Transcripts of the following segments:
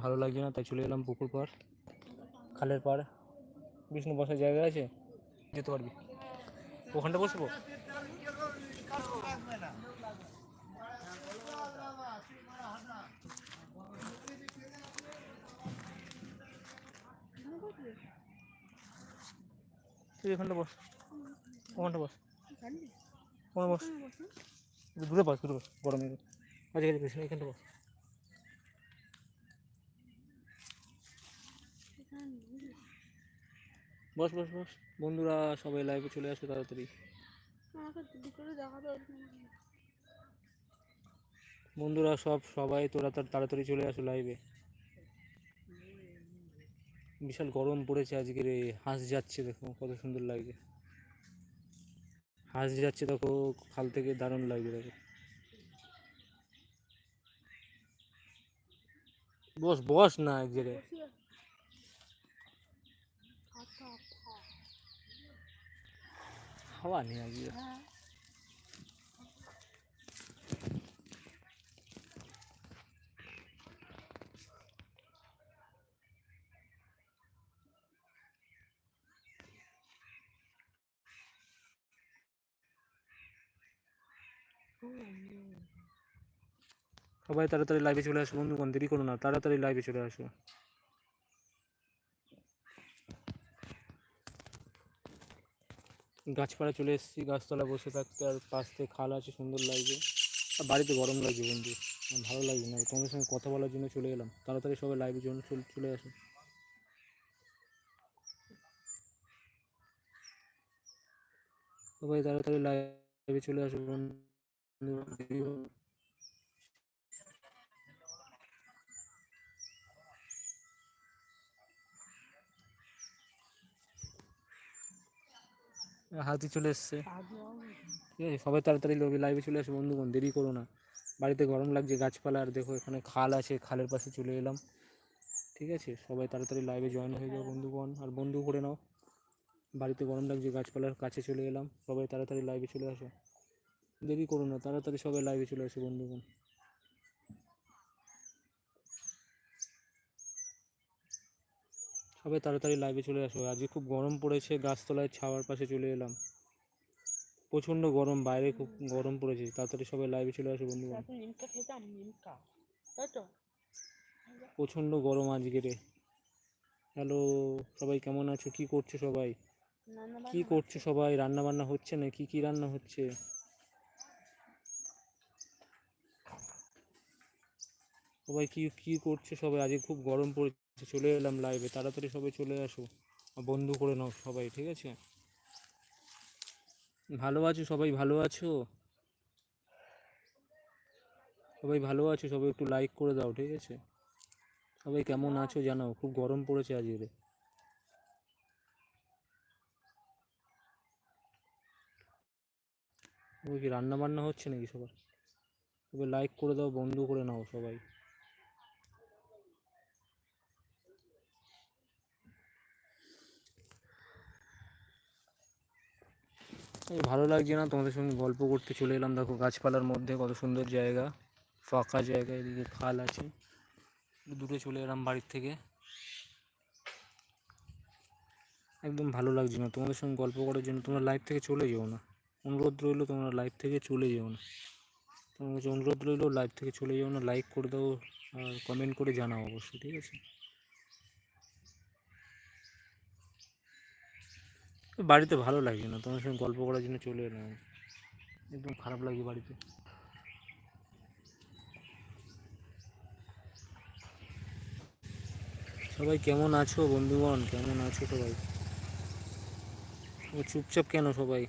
ভালো লাগছে না, তাই চলে এলাম পুকুর পাড়, খালের পাড়। বিষ্ণু বসার জায়গা আছে? যেতে পারবি। ওখানটা বসবো? তুই বস। ওখানটা বস। ওখানে বস। দূরে বস দূরে বস গরমে আজকে এখানটা বস। বস বস বস। বন্ধুরা সবাই লাইভে চলে আসো তাড়াতাড়ি। বন্ধুরা সব সবাই তোরা তার তাড়াতাড়ি চলে আসো লাইভে বিশাল গরম পড়েছে আজকের রে হাঁস যাচ্ছে দেখো কত সুন্দর লাগছে হাঁস যাচ্ছে দেখো খাল থেকে দারুণ লাগছে দেখো। বস বস না এক জায়গায়। হাওয়া নেই আজকে। সবাই তাড়াতাড়ি লাইভে চলে আসো, বন্ধুগণ, দেরি করো না, তাড়াতাড়ি লাইভে চলে আসো। গাছপালা চলে এসেছি গাছতলা বসে থাকতে আর পাশ থেকে খাল আছে, সুন্দর লাগছে। আর বাড়িতে গরম লাগছে বন্ধু আমার ভালো লাগছে না। তোমাদের সঙ্গে কথা বলার জন্য চলে এলাম। তাড়াতাড়ি সবাই লাইভের জন্য চলে চলে আসো। সবাই তাড়াতাড়ি লাইভে চলে আসো বন্ধু। হাতি চলে এসছে। ঠিক আছে সবাই তাড়াতাড়ি লাইভে চলে আসে বন্ধুগণ দেরি করো না। বাড়িতে গরম লাগছে গাছপালা আর দেখো এখানে খাল আছে খালের পাশে চলে এলাম। ঠিক আছে সবাই তাড়াতাড়ি লাইভে জয়েন হয়ে যাও বন্ধুগণ। আর বন্ধু করে নাও বাড়িতে গরম লাগছে গাছপালার কাছে চলে এলাম। সবাই তাড়াতাড়ি লাইভে চলে আসো। দেরি করো না তাড়াতাড়ি সবাই লাইভে চলে আসো বন্ধুগণ। সবাই তাড়াতাড়ি লাইভে চলে আসো আজকে খুব গরম পড়েছে গাছতলায় ছাওয়ার পাশে চলে এলাম। প্রচণ্ড গরম বাইরে খুব গরম পড়েছে। তাড়াতাড়ি সবাই লাইভে চলে আসো তো? প্রচণ্ড গরম আজকে রে। হ্যালো সবাই কেমন আছো? কি করছ সবাই? কি করছ সবাই? রান্না বান্না হচ্ছে না? কি কি রান্না হচ্ছে? সবাই কি কি করছ সবাই? আজকে খুব গরম পড়েছে চলে এলাম লাইভে তাড়াতাড়ি সবাই চলে আসো। বন্ধু করে নাও সবাই, ঠিক আছে? ভালো আছো সবাই? ভালো আছো? সবাই ভালো আছো? সবাই একটু লাইক করে দাও, ঠিক আছে? সবাই কেমন আছো জানাও খুব গরম পড়েছে আজকে ওই কি রান্না বান্না হচ্ছে নাকি সবার? তবে লাইক করে দাও, বন্ধ করে নাও সবাই। এই ভালো লাগছে না, তোমাদের সঙ্গে গল্প করতে চলে এলাম। দেখো, গাছপালার মধ্যে কত সুন্দর জায়গা, ফাঁকা জায়গা, এদিকে খাল আছে। দূরে চলে এলাম বাড়ির থেকে। একদম ভালো লাগছে না, তোমাদের সঙ্গে গল্প করার জন্য। তোমরা লাইভ থেকে চলে যেও না। অনুরোধ রইল, তোমরা লাইভ থেকে চলে যেও না। তোমার কাছে অনুরোধ রইল লাইভ থেকে চলে যেও না। লাইক করে দাও, আর কমেন্ট করে জানাও অবশ্যই, ঠিক আছে? বাড়িতে ভালো লাগছে না। তোমার সঙ্গে গল্প করার জন্য চলে এলাম। একদম খারাপ লাগে বাড়িতে। সবাই কেমন আছো বন্ধুগণ? কেমন আছো সবাই? ও চুপচাপ কেন সবাই?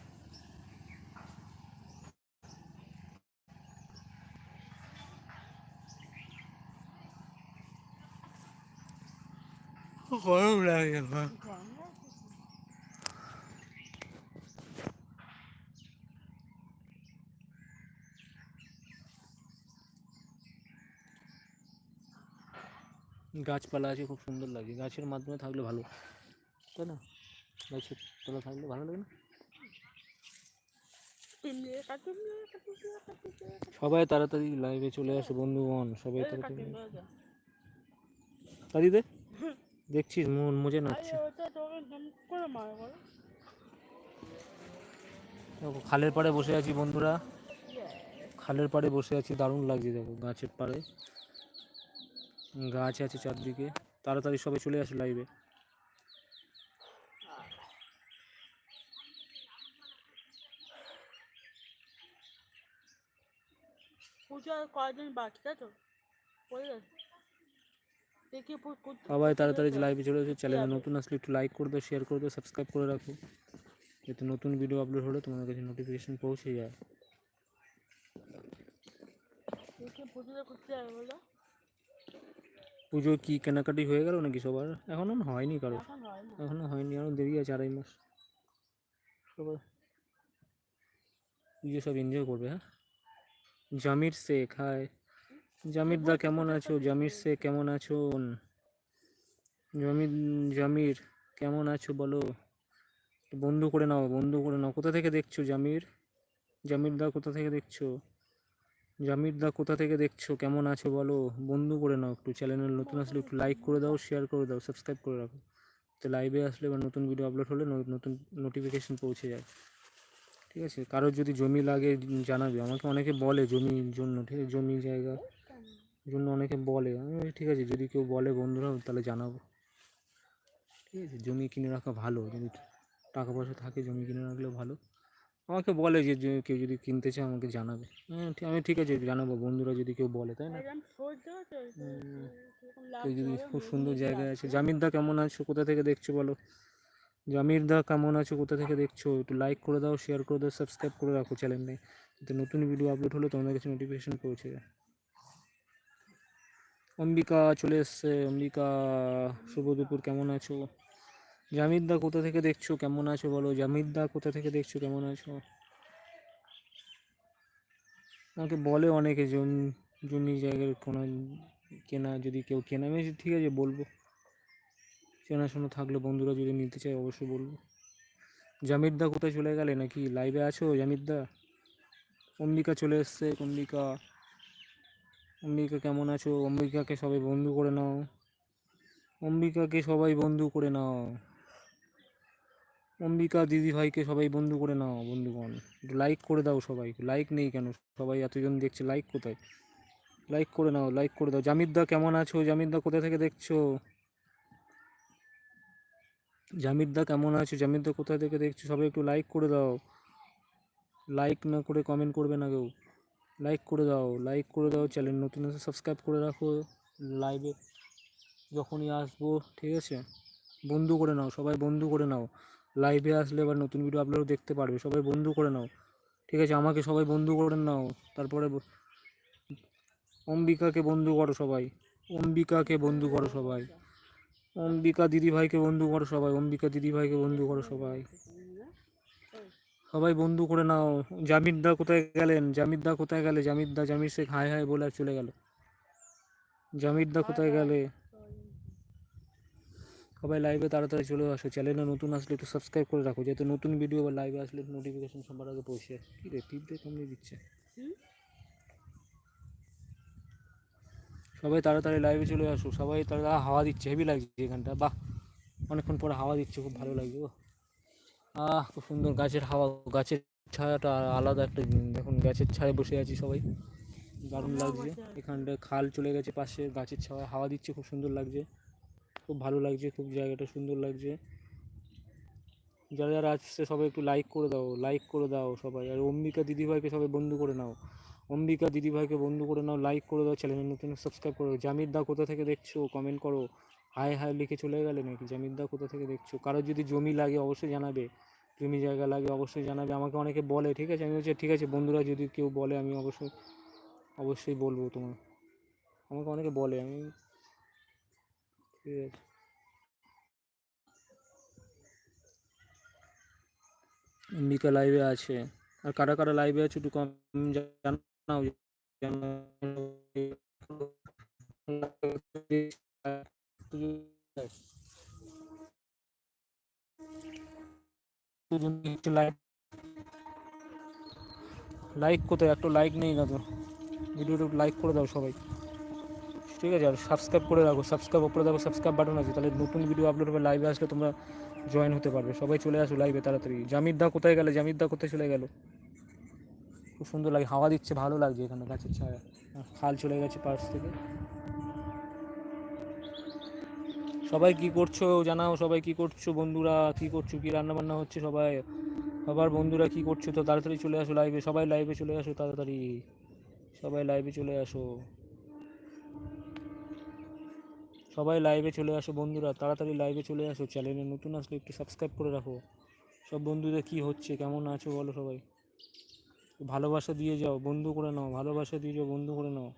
গরম লাগে আমার গাছপালা আছে খুব সুন্দর লাগে। গাছের মাধ্যমে থাকলে ভালো। তাই না? গাছের তলা থাকলে ভালো লাগে না? সবাই তাড়াতাড়ি লাইভে চলে আসে বন্ধুগণ। সবাই তাড়াতাড়ি কাটিমলে দাদিতে দেখছিস মন মজে নাচ্ছে। খালের পাড়ে বসে আছি বন্ধুরা। খালের পাড়ে বসে আছি দারুণ লাগছে দেখো গাছের পাড়ে। গাছ আছে চারদিকে। তাড়াতাড়ি সবাই চলে আসে লাইভে পুজো আর কয়দিন বাকি তাই তো? দেখি পু- পু- সবাই তাড়াতাড়ি লাইভে চলে এসে চ্যানেলে নতুন আসলে একটু লাইক করে দাও শেয়ার করে দাও সাবস্ক্রাইব করে রাখো। যাতে নতুন ভিডিও আপলোড হলে তোমাদের কাছে নোটিফিকেশন পৌঁছে যায়। পুজোটা করতে যাবে বলো। পুজো কি কেনাকাটি হয়ে গেল নাকি সবার? এখনও হয়নি কারও? এখন হয়নি। আরও দেরি আছে আড়াই মাস। সবাই পুজো সব এনজয় করবে হ্যাঁ? জামির শেখ হায় জামির দা কেমন আছো? জামির শেখ কেমন আছো? জামির জামির কেমন আছো বলো? বন্ধু করে নাও বন্ধু করে নাও। কোথা থেকে দেখছ জামির? জামির দা কোথা থেকে দেখছ? জামির দা, কোথা থেকে দেখছ? কেমন আছো বলো? বন্ধু করে নাও একটু চ্যানেল নতুন আসলে একটু লাইক করে দাও শেয়ার করে দাও সাবস্ক্রাইব করে রাখো। তো লাইভে আসলে বা নতুন ভিডিও আপলোড হলে নতুন নোটিফিকেশন পৌঁছে যায়। ঠিক আছে? কারোর যদি জমি লাগে, জানাবে। আমাকে অনেকে বলে জমির জন্য, ঠিক আছে? জমি জায়গা জন্য অনেকে বলে। আমি ঠিক আছে, যদি কেউ বলে বন্ধুরা, তাহলে জানাব। ঠিক আছে? জমি কিনে রাখা ভালো। যদি টাকা পয়সা থাকে, জমি কিনে রাখলে ভালো। আমাকে বলে যে কেউ যদি কিনতে চায় আমাকে জানাবে। হ্যাঁ আমি ঠিক আছে জানাব। বন্ধুরা যদি কেউ বলে তাই না? কেউ যদি খুব সুন্দর জায়গা আছে। হবে। জামির দা কেমন আছো? কোথা থেকে দেখছ বলো? জামির দা কেমন আছো? কোথা থেকে দেখছ? একটু লাইক করে দাও শেয়ার করে দাও সাবস্ক্রাইব করে রাখো চ্যানেলে যাতে নতুন ভিডিও আপলোড হলে তোমাদের কাছে নোটিফিকেশন পৌঁছে যায়। অম্বিকা চলে এসছে। অম্বিকা শুভ দুপুর কেমন আছো? জামির দা কোথা থেকে দেখছ? কেমন আছো বলো? জামির দা কোথা থেকে দেখছ? কেমন আছো? আমাকে বলে অনেকে জমি জমি জায়গার কোনো কেনা, যদি কেউ কেনা, আমি ঠিক আছে, বলব। চেনাশোনা থাকলে বন্ধুরা যদি নিতে চায়, অবশ্যই বলব। জামির দা কোথায় চলে গেলে নাকি লাইভে আছো জামির দা? অম্বিকা চলে এসছে, অম্বিকা। অম্বিকা, কেমন আছো? অম্বিকাকে সবাই বন্ধু করে নাও। অম্বিকাকে সবাই বন্ধু করে নাও। অম্বিকা দিদি ভাইকে সবাই বন্ধু করে নাও বন্ধুগণ লাইক করে দাও সবাই। লাইক নেই কেন? সবাই এতজন দেখছে লাইক কোথায়? লাইক করে নাও লাইক করে দাও। জামির দা কেমন আছো? জামির দা কোথা থেকে দেখছ? জামির দা কেমন আছো? জামির দা কোথা থেকে দেখছ? সবাই একটু লাইক করে দাও। লাইক না করে কমেন্ট করবে না কেউ। লাইক করে দাও লাইক করে দাও চ্যানেল নতুন আছে সাবস্ক্রাইব করে রাখো। লাইভে যখনই আসব, ঠিক আছে? বন্ধু করে নাও, সবাই বন্ধু করে নাও। লাইভে আসলে এবার নতুন ভিডিও আপলোড দেখতে পারবে। সবাই বন্ধু করে নাও। ঠিক আছে? আমাকে সবাই বন্ধু করে নাও। তারপরে অম্বিকাকে বন্ধু করো সবাই। অম্বিকাকে বন্ধু করো সবাই। অম্বিকা দিদিভাইকে বন্ধু করো সবাই। অম্বিকা দিদিভাইকে বন্ধু করো সবাই। সবাই বন্ধু করে নাও। জামির দা কোথায় গেলেন? জামির দা কোথায় গেলে? জামির দা, জামির শেখ হাই হাই বলে চলে গেল। জামির দা কোথায় গেলে? সবাই লাইভে তাড়াতাড়ি চলে আসো চ্যানেলে নতুন আসলে একটু সাবস্ক্রাইব করে রাখো যাতে নতুন ভিডিও বা লাইভে আসলে নোটিফিকেশন সবার আগে পৌঁছে যায় কী রে টিপতে কমিয়ে দিচ্ছে? সবাই তাড়াতাড়ি লাইভে চলে আসো, সবাই তাড়াতাড়ি হাওয়া দিচ্ছে হেভি লাগছে এখানটা, বাহ! অনেকক্ষণ পরে হাওয়া দিচ্ছে, খুব ভালো লাগছে, ও। আহ, খুব সুন্দর গাছের হাওয়া, গাছের ছায়াটা আলাদা একটা। দেখুন গাছের ছায়ায় বসে আছি সবাই। দারুণ লাগছে এখানটা খাল চলে গেছে পাশে, গাছের ছায়া হাওয়া দিচ্ছে, খুব সুন্দর লাগছে। খুব ভালো লাগছে, খুব জায়গাটা সুন্দর লাগছে। যারা যারা আসছে সবাই একটু লাইক করে দাও লাইক করে দাও সবাই। আর অম্বিকা দিদিভাইকে সবাই বন্ধু করে নাও। অম্বিকা দিদিভাইকে বন্ধু করে নাও লাইক করে দাও চ্যানেলে নতুন সাবস্ক্রাইব করো জামির দা কোথা থেকে দেখছ? কমেন্ট করো। হাই হাই লিখে চলে গেলে নাকি? জামির দা কোথা থেকে দেখছ? কারোর যদি জমি লাগে অবশ্যই জানাবে। জমি জায়গা লাগে অবশ্যই জানাবে। আমাকে অনেকে বলে, ঠিক আছে? আমি বলছি, ঠিক আছে, বন্ধুরা যদি কেউ বলে, আমি অবশ্যই অবশ্যই বলব তোমার। আমাকে অনেকে বলে, আমি আছে অম্বিকা লাইভে আছে। আর কারা কারা লাইভে আছে একটু কম জানাও। লাইক কোথায়? একটা লাইক নেই না তো। ভিডিওটা লাইক করে দাও সবাই। ঠিক আছে আর সাবস্ক্রাইব করে রাখো সাবস্ক্রাইব ওপরে দেখো সাবস্ক্রাইব বাটন আছে, তাহলে নতুন ভিডিও আপলোড হবে লাইভে আসলে তোমরা জয়েন হতে পারবে। সবাই চলে আসো লাইভে তাড়াতাড়ি। জামির দা কোথায় গেলে? জামির দা কোথায় চলে গেল? খুব সুন্দর লাগে, হাওয়া দিচ্ছে, ভালো লাগছে এখানে গাছের ছায়া। খাল চলে গেছে পার্স থেকে। সবাই কি করছ জানাও, সবাই কি করছ বন্ধুরা? কি করছ? কি রান্না বান্না হচ্ছে সবাই? সবার বন্ধুরা কি করছ? তো তাড়াতাড়ি চলে আসো লাইভে সবাই লাইভে চলে আসো তাড়াতাড়ি। সবাই লাইভে চলে আসো। সবাই লাইভে চলে আসো বন্ধুরা, তাড়াতাড়ি লাইভে চলে আসো চ্যানেলে নতুন আসলে একটু সাবস্ক্রাইব করে রাখো। সব বন্ধুদের কি হচ্ছে, কেমন আছো বলো সবাই? ভালোবাসা দিয়ে যাও, বন্ধু করে নাও, ভালোবাসা দিয়ে যাও, বন্ধু করে নাও।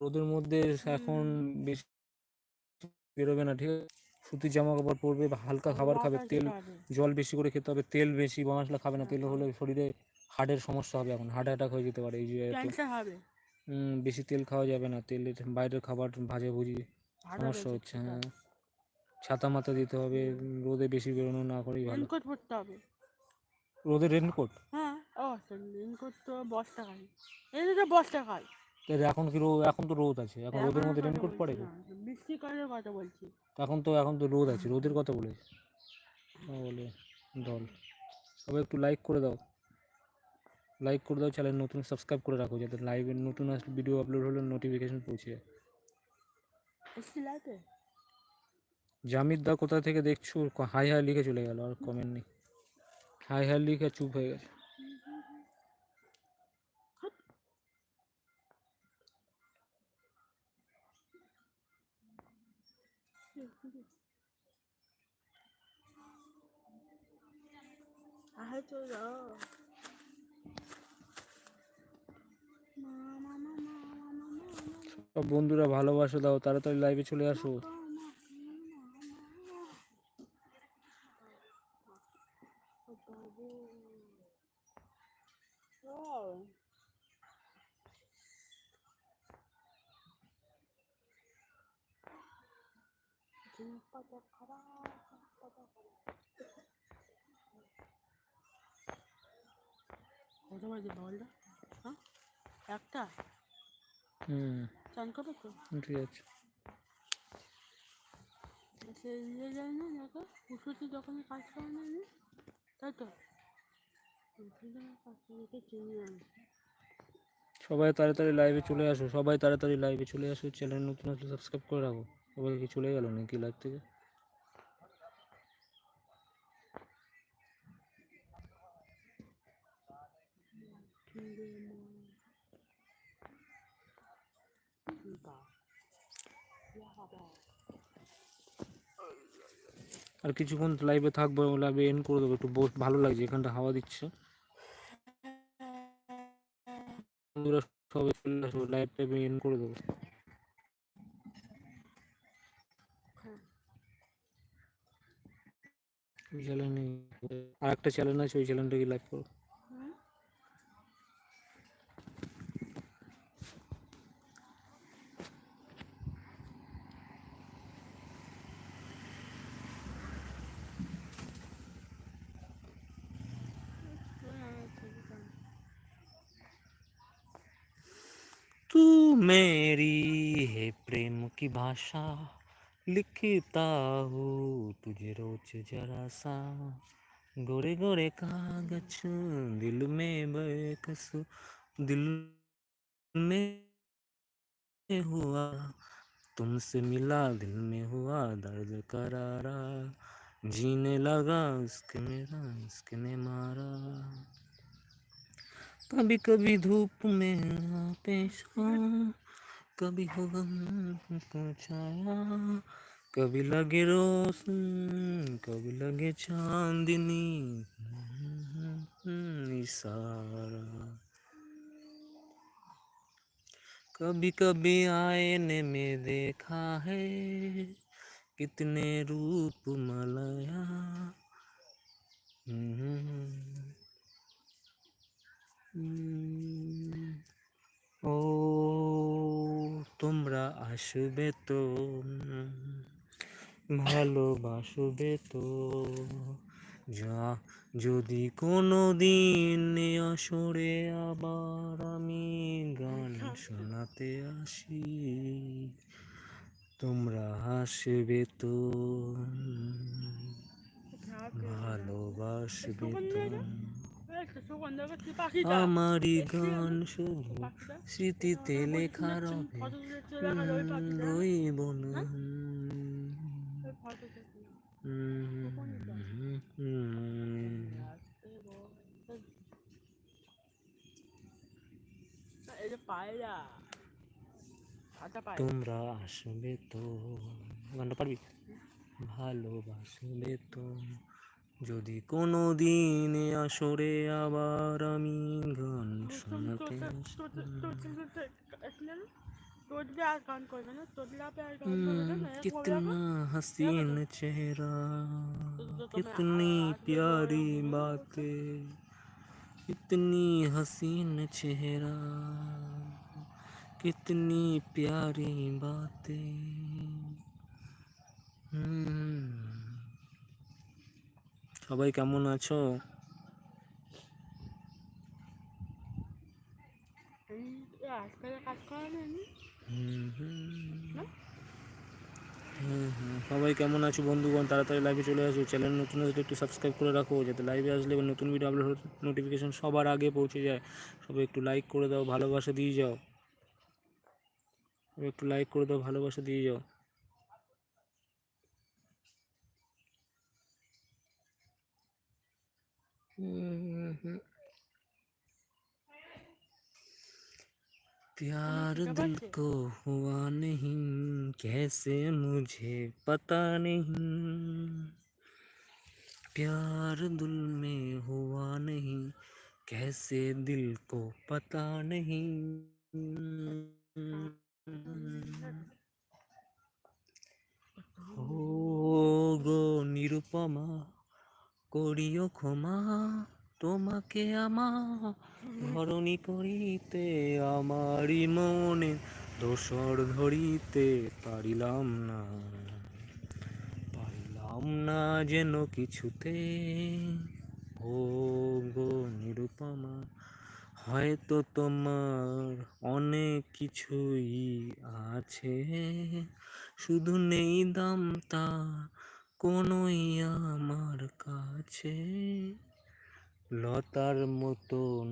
রোদের মধ্যে এখন বেশি বেরোবে না, ঠিক আছে? সুতির জামা কাপড় পরবে বা হালকা খাবার খাবে তেল জল বেশি করে খেতে হবে তেল বেশি বা মশলা খাবে না তেল হলে শরীরে হার্টের সমস্যা হবে এখন হার্ট অ্যাটাক হয়ে যেতে পারে এই যে বেশি তেল খাওয়া যাবে না তেলের বাইরের খাবার ভাজা ভুজি সমস্যা হচ্ছে। হ্যাঁ। ছাতা মাথা দিতে হবে রোদে বেশি বেরোনো না করেই ভালো। রেনকোট পরতে হবে। রোদে রেনকোট হ্যাঁ ও রেনকোট তো বস্তা খাই। এই তো বস্তা খাই। এখন কি রোদ এখন তো রোদ আছে এখন রোদের মধ্যে রেনকোট পড়ে? না, বৃষ্টিকালের কথা বলছি। এখন তো এখন তো রোদ আছে রোদের কথা বলেছে বলে দল। সবাই একটু লাইক করে দাও। লাইক করে দাও চ্যানেল নতুন সাবস্ক্রাইব করে রাখো যাতে লাইভে নতুন ভিডিও আপলোড হলে নোটিফিকেশন পৌঁছে যায়। এসছি দা কোথা থেকে দেখছ? হাই হাই লিখে চলে গেল আর কমেন্ট নেই। হাই হাই লিখে চুপ হয়ে গেছে। যাও সব বন্ধুরা ভালোবাসা দাও তাড়াতাড়ি লাইভে চলে আসো। কত বাজে বলটা? হ্যাঁ? একটা? হুম। চান করবে তো। ঠিক আছে। সে ইয়ে যায় না দেখো উষুতি দোকানে কাজ করে না আমি? তাই তো? করে সবাই তাড়াতাড়ি লাইভে চলে আসো সবাই তাড়াতাড়ি লাইভে চলে আসো চ্যানেল নতুন আসলে সাবস্ক্রাইব করে রাখো। সবাই কি চলে গেল নাকি লাইভ থেকে? আর কিছুক্ষণ লাইভে থাকব লাইভে এন্ড করে দেবো, একটু ভালো লাগছে, এখানটা হাওয়া দিচ্ছে। সবাই চলে আসো লাইভ টাইভে এন্ড করে দেবো। আর একটা চ্যানেল আছে, ওই চ্যানেলটাকে লাইভ করো। तू मेरी है प्रेम की भाषा, लिखता हूँ तुझे रोज जरा सा गोरे गोरे कागज़ दिल में बेकस दिल में हुआ। तुमसे मिला दिल में हुआ दर्द करारा, जीने लगा उसके मेरा, उसके ने मारा। कभी कभी धूप में पेश कभी हो छाया कभी लगे रोशन कभी लगे चांदनी सारा कभी कभी आईने में देखा है कितने रूप मलाया উম, ও তোমরা আসবে তো। ভালোবাসবে তো। যা যদি কোনো দিন আসরে আবার আমি গান শোনাতে আসি তোমরা হাসবে তো। ভালোবাসবে তো। আমারই গান শুধু স্মৃতিতে লেখা রবে ফটো তুলেছে দেখা যায় ওই পাখিটা। রইব না। ওই ফটো তুলেছে এই যে পায়রা। আটা পায়রা। তোমরা আসবে তো। গানটা পারবি? ভালোবাসবে তো। যদি কোনো দিন এ আসরে আবার আমি গান শোনাতে আসতাম। তোদলে আর গান করবে না তোদলা पे আর গান করবে না এরকম कितना হবে। हसीन चेहरा तो तुम्हें कितनी आवाज भी प्यारी बोल- बातें कितनी हसीन चेहरा कितनी प्यारी बातें হুম। সবাই কেমন আছো। সবাই কেমন আছো বন্ধুগণ? তাড়াতাড়ি লাইভে চলে আসো। চ্যানেল নতুন আসলে একটু সাবস্ক্রাইব করে রাখো যাতে লাইভে আসলে নতুন ভিডিও আপলোড নোটিফিকেশন সবার আগে পৌঁছে যায়। সবাই একটু লাইক করে দাও ভালোবাসা দিয়ে যাও। একটু লাইক করে দাও ভালোবাসা দিয়ে যাও। प्यार दिल को हुआ नहीं कैसे मुझे पता नहीं? प्यार दिल में हुआ नहीं कैसे दिल को पता नहीं? हो गो निरुपमा। করিও ক্ষমা, তোমাকে আমার ধরণী করিতে আমারই মনে দোসর ধরিতে পারিলাম না। পারিলাম না যেন কিছুতে ও গো নিরুপমা, হয়তো তোমার অনেক কিছুই আছে। শুধু নেই দামটা কোনোই আমার কাছে। লতার মতন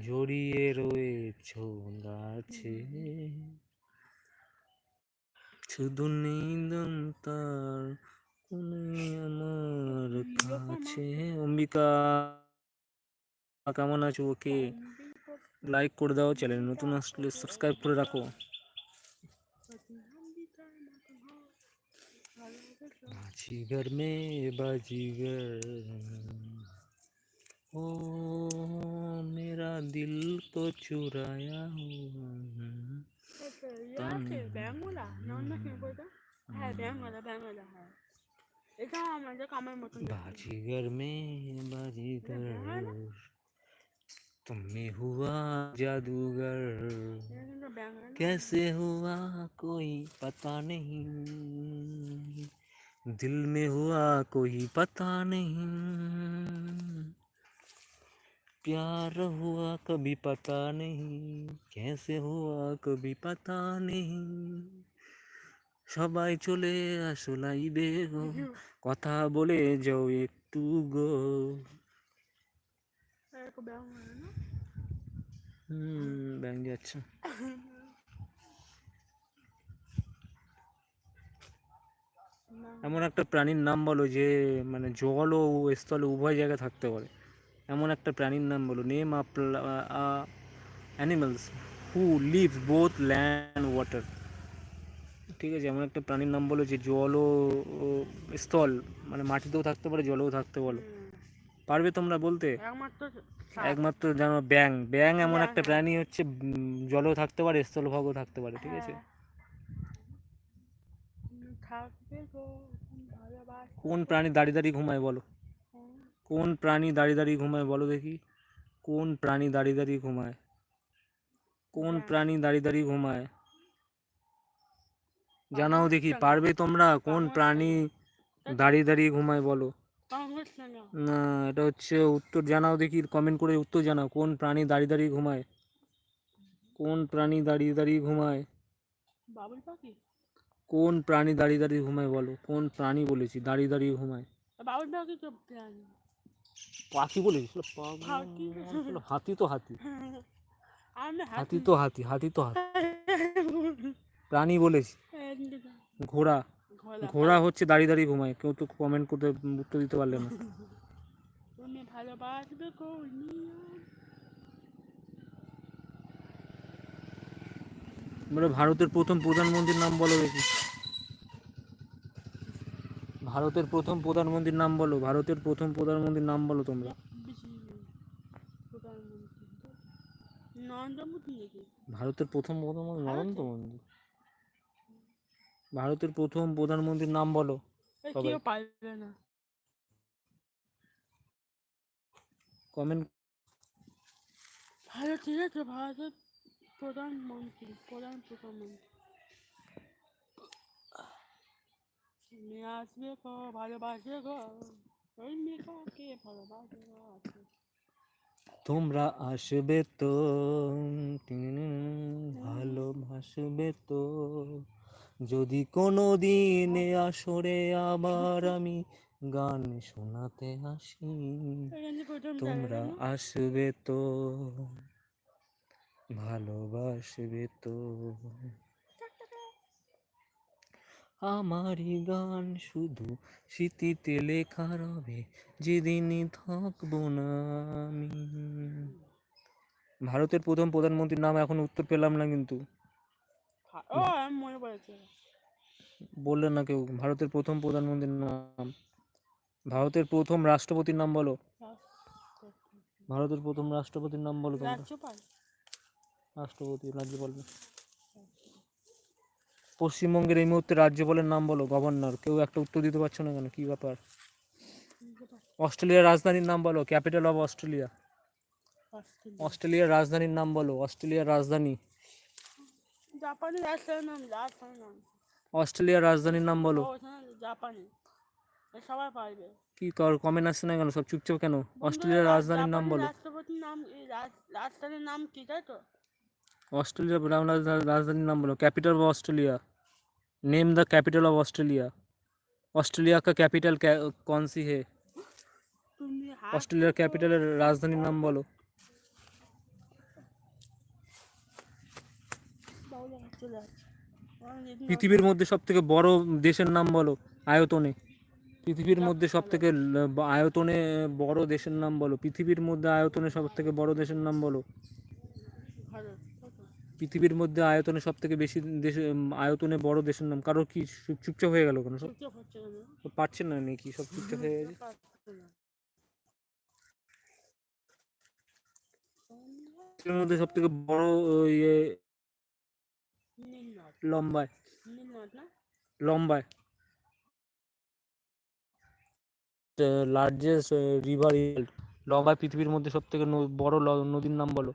জড়িয়ে রয়েছ গাছে। শুধু নেই দামতার কোনোই আমার কাছে। অম্বিকা কেমন আছো ওকে? লাইক করে দাও চ্যানেল নতুন আসলে সাবস্ক্রাইব করে রাখো। जिगर में बाजीगर ओ मेरा दिल तो चुराया बाजीगर में बाजीगर। तुम्हें हुआ जादूगर। कैसे हुआ कोई पता नहीं। दिल में हुआ कोई पता नहीं प्यार हुआ कभी पता नहीं कैसे हुआ कभी पता नहीं সবাই চলে আসো লাইবে গো কথা বলে যাও একটু গো এরকম ব্যাঙ্গলা না হুম ব্যাং যাচ্ছে এমন একটা প্রাণীর নাম বলো যে মানে জল ও স্থলে উভয় জায়গায় থাকতে পারে। এমন একটা প্রাণীর নাম বলো। Name of animals who lives both land water ঠিক আছে এমন একটা প্রাণীর নাম বলো যে জল ও স্থল মানে মাটিতেও থাকতে পারে জলেও থাকতে বলো। পারবে তোমরা বলতে? একমাত্র জানো ব্যাং ব্যাং এমন একটা হ্যাঁ। প্রাণী হচ্ছে জলেও থাকতে পারে স্থলভাগও থাকতে পারে ঠিক আছে হ্যাঁ। তুমি থাকবে গো ভালোবাসা কোন প্রাণী দাঁড়িয়ে দাঁড়িয়ে ঘুমায় বলো? কোন প্রাণী দাঁড়িয়ে দাঁড়িয়ে ঘুমায় বলো দেখি? কোন প্রাণী দাঁড়িয়ে দাঁড়িয়ে ঘুমায়? কোন প্রাণী দাঁড়িয়ে দাঁড়িয়ে ঘুমায়? জানাও দেখি, পারবে তোমরা? কোন প্রাণী। দাঁড়িয়ে দাঁড়িয়ে ঘুমায় বলো? না, এটা হচ্ছে উত্তর জানাও দেখি কমেন্ট করে উত্তর জানাও, কোন প্রাণী দাঁড়িয়ে দাঁড়িয়ে ঘুমায়? কোন প্রাণী দাঁড়িয়ে দাঁড়িয়ে ঘুমায়? বাবুল পাখি? কোন প্রাণী দাঁড়িয়ে দাঁড়িয়ে ঘুমায় বলো? কোন প্রাণী বলেছি দাঁড়িয়ে দাঁড়িয়ে ঘুমায়? পাখি বলেছি। শালা হাতি তো হাতি। হাতি। তো হাতি হাতি তো হাতি। প্রাণী বলেছি। ঘোড়া। ঘোড়া। হচ্ছে দাঁড়িয়ে দাঁড়িয়ে ঘুমায় কেউ তো কমেন্ট করতে উত্তর দিতে পারলে না। ভালোবাসবে মানে ভারতের প্রথম প্রধানমন্ত্রীর নাম বলো দেখি ভারতের প্রথম প্রধানমন্ত্রীর নাম বলো ভারতের প্রথম প্রধানমন্ত্রীর নাম বলো তোমরা। ভারতের প্রথম প্রধানমন্ত্রী নরেন্দ্র মোদী। ভারতের প্রথম প্রধানমন্ত্রীর নাম বলো কমেন্ট ভালো ঠিক আছে ভারতের প্রধানমন্ত্রী প্রধান প্রধানমন্ত্রী। মেয়ে আসবে গো ভালোবাসবে গো ওই মেয়ে ভালোবাসবে গো তোমরা আসবে তো ভালোবাসবে তো। যদি কোনো দিনে আসরে আবার আমি গান শোনাতে আসি তোমরা আসবে তো। ভালোবাসবে তো। আমারই গান শুধু স্মৃতিতে লেখা রবে যেদিনই থাকব না আমি। ভারতের প্রথম প্রধানমন্ত্রীর নাম এখন উত্তর পেলাম না কিন্তু। বললেন না কেউ ভারতের প্রথম প্রধানমন্ত্রীর নাম। ভারতের প্রথম রাষ্ট্রপতির নাম বলো। ভারতের প্রথম রাষ্ট্রপতির নাম বলো তোমরা। রাষ্ট্রপতি রাজ্যপাল না। পশ্চিমবঙ্গের এই মুহূর্তে রাজ্যপালের নাম বলো গভর্নর। কেউ একটা উত্তর দিতে পারছ না কেন? কি ব্যাপার? অস্ট্রেলিয়ার রাজধানীর নাম বলো ক্যাপিটাল অফ অস্ট্রেলিয়া। অস্ট্রেলিয়া। অস্ট্রেলিয়ার রাজধানীর নাম বলো অস্ট্রেলিয়ার রাজধানী। অস্ট্রেলিয়ার রাজধানীর নাম বলো। কি কর কমেন্ট আসছে না কেন? সব চুপচাপ কেন? অস্ট্রেলিয়ার রাজধানীর নাম বলো। রাষ্ট্রপতির নাম রাজধানীর নাম কি তাই তো? অস্ট্রেলিয়ার প্রধান রাজধানীর নাম বলো capital of Australia. Name the capital of Australia. Australia কা ক্যাপিটাল কনসি হে? অস্ট্রেলিয়ার ক্যাপিটালের রাজধানীর নাম বলো। পৃথিবীর মধ্যে সব থেকে বড় দেশের নাম বলো, আয়তনে। পৃথিবীর মধ্যে সব থেকে আয়তনে বড় দেশের নাম বলো। পৃথিবীর মধ্যে আয়তনে সব থেকে বড় দেশের নাম বলো। ভারত পৃথিবীর মধ্যে আয়তনে সব থেকে বেশি দেশে আয়তনে বড় দেশের নাম কারোর কি চুপ- চুপচাপ হয়ে গেল কেন সব? পারছেন না। নাকি সব চুপচাপ হয়ে গেছে? মধ্যে সব থেকে বড় ইয়ে লম্বায়। লম্বায়। লার্জেস্ট রিভার লম্বায় পৃথিবীর মধ্যে সব থেকে বড় নদীর নাম বলো।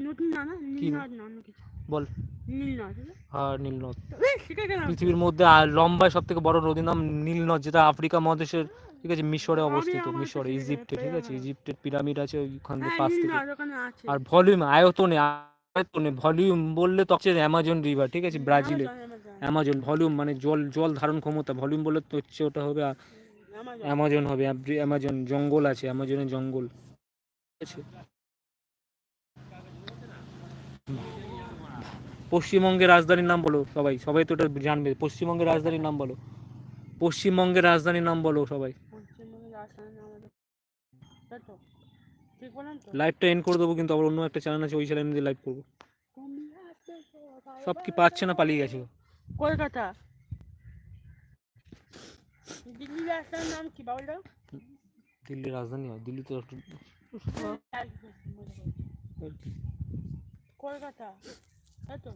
নতুন না না নীলনদ না? অন্য কিছু। বল। নীলনদ আর নীলনদ পৃথিবীর মধ্যে আর লম্বায় সব থেকে বড় নদীর নাম নীলনদ যেটা আফ্রিকা মহাদেশের ঠিক আছে মিশরে অবস্থিত মিশরে কাছে ইজিপ্টে ঠিক আছে ইজিপ্টের পিরামিড আছে ওইখান থেকে হ্যাঁ, পাশ থেকে। আছে। আর ভলিউম আয়তনে আয়তনে ভলিউম বললে তো হচ্ছে অ্যামাজন রিভার ঠিক আছে ব্রাজিলে অ্যামাজন ভলিউম মানে জল জল ধারণ ক্ষমতা ভলিউম বললে তো হচ্ছে ওটা হবে অ্যামাজন হবে অ্যামাজন জঙ্গল আছে অ্যামাজনের জঙ্গল। ঠিক আছে। পশ্চিমবঙ্গের রাজধানীর নাম বলো সবাই সবাই তো এটা জানবে। পশ্চিমবঙ্গের রাজধানীর নাম বলো। পশ্চিমবঙ্গের রাজধানীর নাম বলো সবাই। লাইভটা এন্ড করে দেবো কিন্তু আবার অন্য একটা চ্যানেল আছে ওই চ্যানেল দিয়ে লাইভ করব। সব কি পাচ্ছে না পালিয়ে গেছে? কলকাতা। দিল্লির রাস্তার নাম কি বাবুল দিল্লির রাজধানী হয় দিল্লি তো একটু কলকাতা তাই তো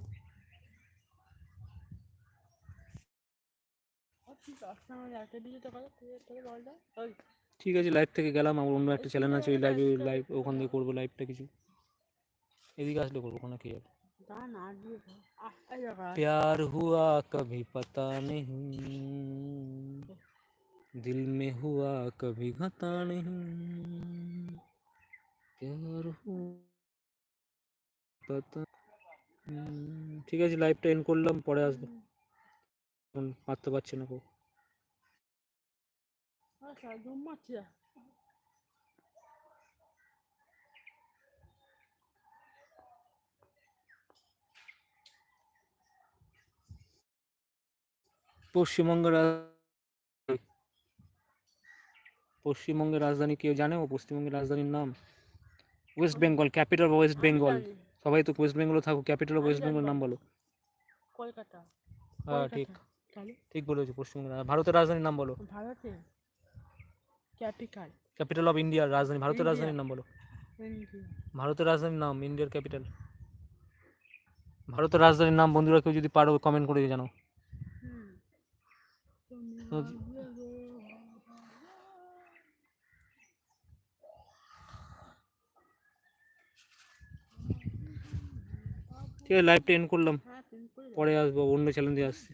রাতে দিকে তো করো তোর বলটা ওই ঠিক আছে লাইভ থেকে গেলাম আমার অন্য একটা চ্যানেল আছে ওই লাইভে লাইভ ওখান থেকে করবো লাইভটা কিছু এদিকে আসলে করবো ওখানে কি হবে তা না দিয়ে দাও। আহ, এই দেখো, प्यार हुआ कभी पता नहीं दिल में हुआ कभी घता नहीं प्यार हो पता হুম, ঠিক আছে লাইভটা এন্ড করলাম পরে আসব। এখন পারতে পারছি না কেউ আচ্ছা। পশ্চিমবঙ্গের পশ্চিমবঙ্গের রাজধানী কেউ জানে? ও পশ্চিমবঙ্গের রাজধানীর নাম? West Bengal capital West Bengal. সবাই তো ওয়েস্ট বেঙ্গলে থাকো ক্যাপিটাল ওয়েস্ট বেঙ্গল নাম বলো। কলকাতা। হ্যাঁ ঠিক। ঠিক বলেছ পশ্চিমবঙ্গের ভারতের রাজধানীর নাম বলো। ভারতে। ক্যাপিটাল। ক্যাপিটাল অফ ইন্ডিয়ার রাজধানী ভারতের রাজধানীর নাম বলো। ভারতের রাজধানীর নাম ইন্ডিয়ার ক্যাপিটাল ভারতের রাজধানীর নাম বন্ধুরা কেউ যদি পারো কমেন্ট করে জানাও হুম তুমি তো- আসবে গো। ঠিক আছে লাইভটা এন্ড করলাম হ্যাঁ। পরে আসব অন্য চ্যালেঞ্জে আসছি